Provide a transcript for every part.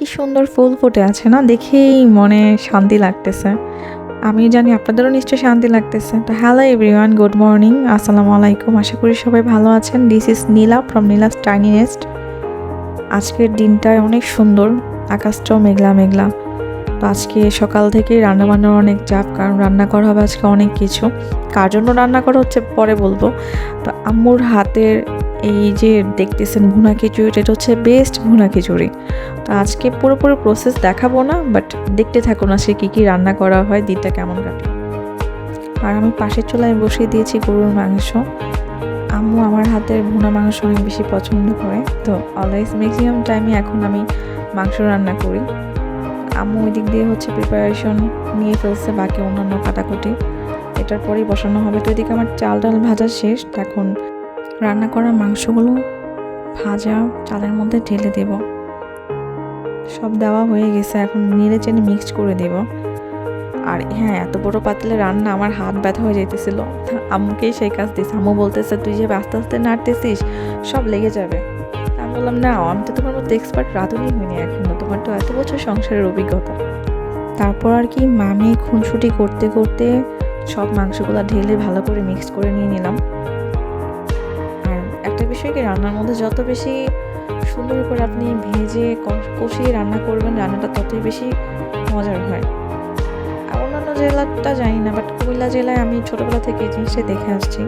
কি সুন্দর ফুল ফুটে আছে না? দেখেই মনে শান্তি লাগতেছে। আমি জানি আপনাদেরও নিশ্চয়ই শান্তি লাগতেছে। তো হ্যালো এভরিওয়ান গুড মর্নিং আসসালামু আলাইকুম। আশা করি সবাই ভালো আছেন। This is Neela from Neela's tiny nest আজকের দিনটায় অনেক সুন্দর, আকাশটাও মেঘলা মেঘলা। তো আজকে সকাল থেকে রান্না বান্নার অনেক চাপ, কারণ রান্না করা হবে আজকে অনেক কিছু। কার জন্য রান্না করা হচ্ছে পরে বলব। তো আম্মুর হাতের এই যে দেখতেছেন ভুনা খিচুড়ি, এটা হচ্ছে বেস্ট ভুনা খিচুড়ি। তো আজকে পুরোপুরি প্রসেস দেখাবো না বাট দেখতে থাকুন আজকে কী কী রান্না করা হয়, দিনটা কেমন কাটে। আর আমি পাশের চুলায় বসিয়ে দিয়েছি গরুর মাংস। আম্মু আমার হাতের ভুনা মাংস অনেক বেশি পছন্দ করে, তো অলওয়েজ ম্যাক্সিমাম টাইমে এখন আমি মাংস রান্না করি। আম্মু ওই দিক দিয়ে হচ্ছে প্রিপারেশন নিয়ে ফেলছে বাকি অন্যান্য কাটাকুটি। এটার পরেই বসানো হবে। তো এদিকে আমার চাল ডাল ভাজা শেষ, এখন রান্না করা মাংসগুলো ভাজা চালের মধ্যে ঢেলে দেব। সব দেওয়া হয়ে গেছে, এখন নেড়ে চেনে মিক্সড করে দেব। আর হ্যাঁ এত বড় পাতলে রান্না আমার হাত ব্যথা হয়ে যেতেছিল আম্মুকেই সেই কাজ দিস আম্মু বলতেছে, তুই যে আস্তে আস্তে নাড়তেছিস, সব লেগে যাবে। আমি বললাম, না, আমি তো তোমার মতো এক্সপার্ট রাঁধুনি হইনি এখনও। তোমার তো এত বছর সংসারের অভিজ্ঞতা। তারপর আর কি মামি খুনসুটি করতে করতে সব মাংসগুলো ঢেলে ভালো করে মিক্স করে নিয়ে নিলাম। বিষয় কি রান্নার মধ্যে যত বেশি সুন্দর করে আপনি ভেজে কষিয়ে রান্না করবেন, রান্নাটা ততই বেশি মজার হয়। অন্যান্য জেলাটা জানি না বাট কুমিল্লা জেলায় আমি ছোটোবেলা থেকে এই জিনিসটা দেখে আসছি।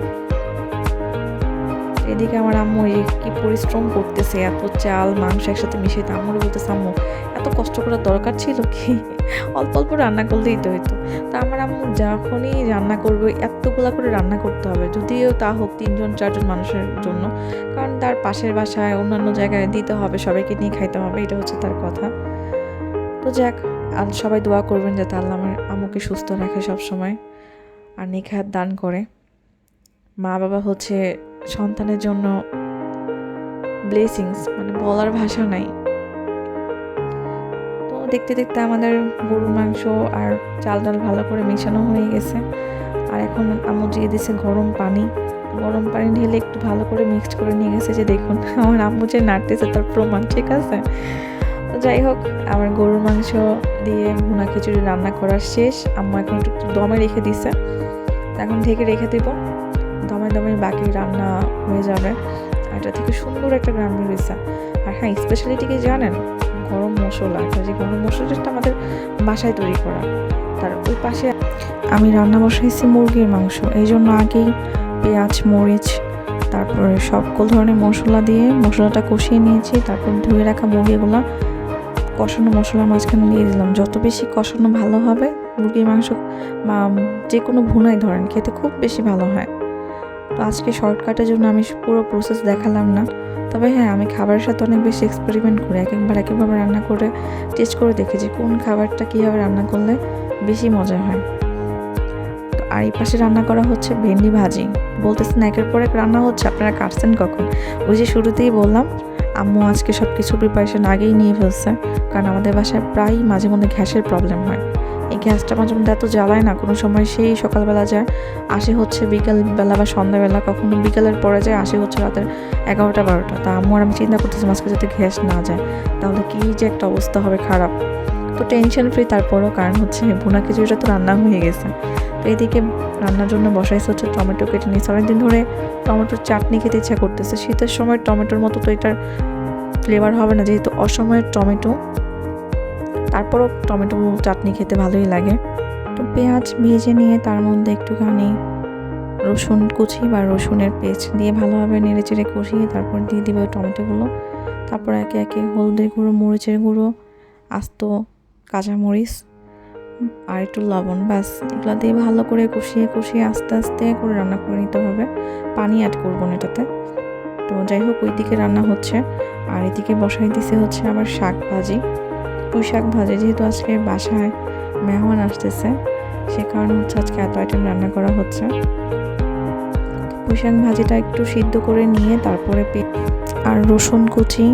এদিকে আমার আম্মু এই কি পরিশ্রম করতেছে, এত চাল, মাংস একসাথে মিশিয়ে তো আম্মুর বলতেছে, আম্মু, এত কষ্ট করার দরকার ছিল কি? অল্প অল্প রান্না করলেই তো হইতো। তা আমার আম্মু যখনই রান্না করবে, এতগুলা করে রান্না করতে হবে, যদিও তা হোক তিনজন, চারজন মানুষের জন্য, কারণ তার পাশের বাসায় অন্যান্য জায়গায় দিতে হবে, সবাইকে নিয়ে খাইতে হবে, এটা হচ্ছে তার কথা। তো যাক আর সবাই দোয়া করবেন যাতে আল্লাহ আমার আম্মুকে সুস্থ রাখে সব সময় আর নিখাত দান করে। মা বাবা হচ্ছে সন্তানের জন্য ব্লেসিংস মানে বলার ভাষা নাই। তো দেখতে দেখতে আমাদের গরুর মাংস আর চাল ডাল ভালো করে মেশানো হয়ে গেছে। আর এখন আম্মু দিয়ে দিছে গরম পানি গরম পানি ঢেলে একটু ভালো করে মিক্সড করে নিয়ে গেছে যে দেখুন, আমার আম্মু যে নাড়তেছে তার প্রমাণ ঠিক আছে? তো যাই হোক, আমার গরুর মাংস দিয়ে ভুনা খিচুড়ি রান্না করা শেষ। আম্মু এখন একটু দমে রেখে দিছে। এখন ঢেকে রেখে দেব। দমে দমে বাকি রান্না হয়ে যাবে। আর এটা থেকে সুন্দর একটা গ্রাম রয়েছে আর হ্যাঁ স্পেশালিটি কি জানেন, গরম মশলা যে গরম মশলাটা আমাদের বাসায় তৈরি করা। তার ওই পাশে আমি রান্না বসাইছি মুরগির মাংস। এই জন্য আগেই পেঁয়াজ, মরিচ, তারপরে সকল ধরনের মশলা দিয়ে মশলাটা কষিয়ে নিয়েছি। তারপর ধুয়ে রাখা মুরগিগুলো কষানো মশলার মাঝখানে দিয়ে দিলাম। যত বেশি কষানো ভালো হবে, মুরগির মাংস বা যে কোনো ভুনাই ধরেন, খেতে খুব বেশি ভালো হয়। তো আজকে শর্টকাটের জন্য আমি পুরো প্রসেস দেখালাম না। তবে হ্যাঁ আমি খাবারের সাথে অনেক বেশি এক্সপেরিমেন্ট করি। এক একবার, এক একভাবে রান্না করে টেস্ট করে দেখি যে কোন খাবারটা কীভাবে রান্না করলে বেশি মজা হয়। তো আর এই পাশে রান্না করা হচ্ছে ভেন্ডি ভাজি। বলতেছেন একের পর এক রান্না হচ্ছে, আপনারা কাটছেন কখন? ওই যে শুরুতেই বললাম, আম্মু আজকে সব কিছু প্রিপারেশন আগেই নিয়ে ফেলছে, কারণ আমাদের বাসায় প্রায়ই মাঝে মধ্যে গ্যাসের প্রবলেম হয়। এই গ্যাসটা মাঝে মধ্যে এত জ্বালায় না, কোনো সময় সেই সকালবেলা যায়, আসে হচ্ছে বিকালবেলা বা সন্ধ্যাবেলা, কখনো বিকালের পরে যায়, আসে হচ্ছে রাতের এগারোটা, বারোটা। তা আমার আমি চিন্তা করতেছি আজকে যাতে গ্যাস না যায়, তাহলে কি যে একটা অবস্থা হবে খারাপ। তো টেনশন ফ্রি তারপরও কারণ হচ্ছে বোনা খিচুড়িটা তো রান্না হয়ে গেছে। তো এদিকে রান্নার জন্য বসাইছে হচ্ছে টমেটো কেটে নিয়েছে। অনেকদিন ধরে টমেটোর চাটনি খেতে ইচ্ছা করতেছে। শীতের সময় টমেটোর মতো তো এটার ফ্লেভার হবে না, যেহেতু অসময়ের টমেটো তারপরও টমেটো চাটনি খেতে ভালোই লাগে। তো পেঁয়াজ ভেজে নিয়ে তার মধ্যে একটুখানি রসুন কুচি বা রসুনের পেস্ট দিয়ে ভালোভাবে নেড়ে চেড়ে কষিয়ে তারপর দিয়ে দিবে টমেটোগুলো। তারপর একে একে হলদের গুঁড়ো, মরিচের গুঁড়ো, আস্ত কাঁচামরিচ আর একটু লবণ, ব্যাস। এগুলো দিয়ে ভালো করে কষিয়ে কষিয়ে আস্তে আস্তে করে রান্না করে নিতে হবে। পানি অ্যাড করব না এটাতে। তো যাই হোক ওই দিকে রান্না হচ্ছে। আর এদিকে বসাই দিছে হচ্ছে আবার শাক ভাজি। পুঁই শাক ভাজি যেহেতু আজকে বাসায় মেহমান আসতেছে, সে কারণে হচ্ছে আজকে এত আইটেম রান্না করা হচ্ছে। পুঁই শাক ভাজিটা একটু সিদ্ধ করে নিয়ে তারপরে আর রসুন কুচি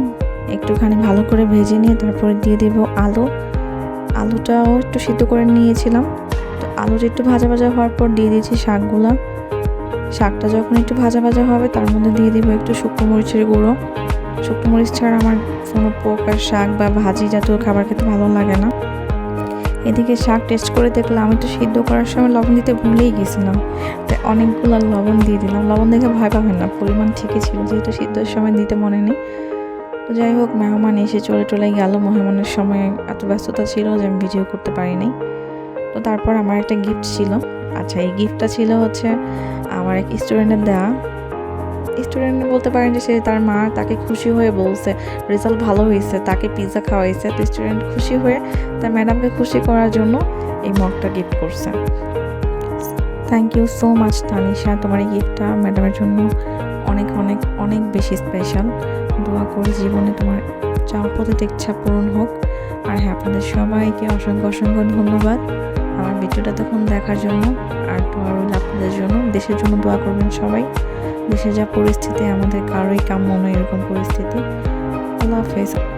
একটুখানি ভালো করে ভেজে নিয়ে তারপরে দিয়ে দেব আলু। আলুটাও একটু সিদ্ধ করে নিয়েছিলাম। তো আলুটা একটু ভাজা ভাজা হওয়ার পর দিয়ে দিয়েছি শাকগুলা। শাকটা যখন একটু ভাজা ভাজা হবে তার মধ্যে দিয়ে দিব একটু শুকনো মরিচের গুঁড়ো। শুকনো মরিচ ছাড়া আমার কোনো প্রকার শাক বা ভাজি জাতীয় খাবার খেতে ভালো লাগে না। এদিকে শাক টেস্ট করে দেখলাম, আমি তো সিদ্ধ করার সময় লবণ দিতে ভুলেই গেছিলাম। তাই অনেকগুলো লবণ দিয়ে দিলাম। লবণ দেখে ভয় পাবেন না, পরিমাণ ঠিকই ছিল, যেহেতু সিদ্ধর সময় দিতে মনে নেই। তো যাই হোক, মেহমান এসে চলে চলে গেল। মেহমানের সময় এত ব্যস্ততা ছিল যে আমি ভিডিও করতে পারিনি। তো তারপর আমার একটা গিফট ছিল। আচ্ছা এই গিফটটা ছিল হচ্ছে আমার এক স্টুডেন্টের দেওয়া স্টুডেন্ট বলতে পারেন যে সে তার মা তাকে খুশি হয়ে বলছে রেজাল্ট ভালো হয়েছে, তাকে পিৎজা খাওয়াইছে, তো স্টুডেন্ট খুশি হয়ে তার ম্যাডামকে খুশি করার জন্য এই মগটা গিফট করছে। Thank you so much Tanisha তোমার এই গিফটটা ম্যাডামের জন্য অনেক অনেক অনেক বেশি স্পেশাল দোয়া করি জীবনে তোমার চাওয়া প্রতিটা ইচ্ছা পূরণ হোক। আর হ্যাঁ আপনাদের সবাইকে অসংখ্য অসংখ্য ধন্যবাদ। আমার ভিডিওটা তখন দেখার জন্য, আর রইল আপনাদের জন্য। দেশের জন্য দোয়া করবেন সবাই। দেশের যা পরিস্থিতি, আমাদের কারোই কাম্য নয় এরকম পরিস্থিতি। আল্লাহ হাফেজ।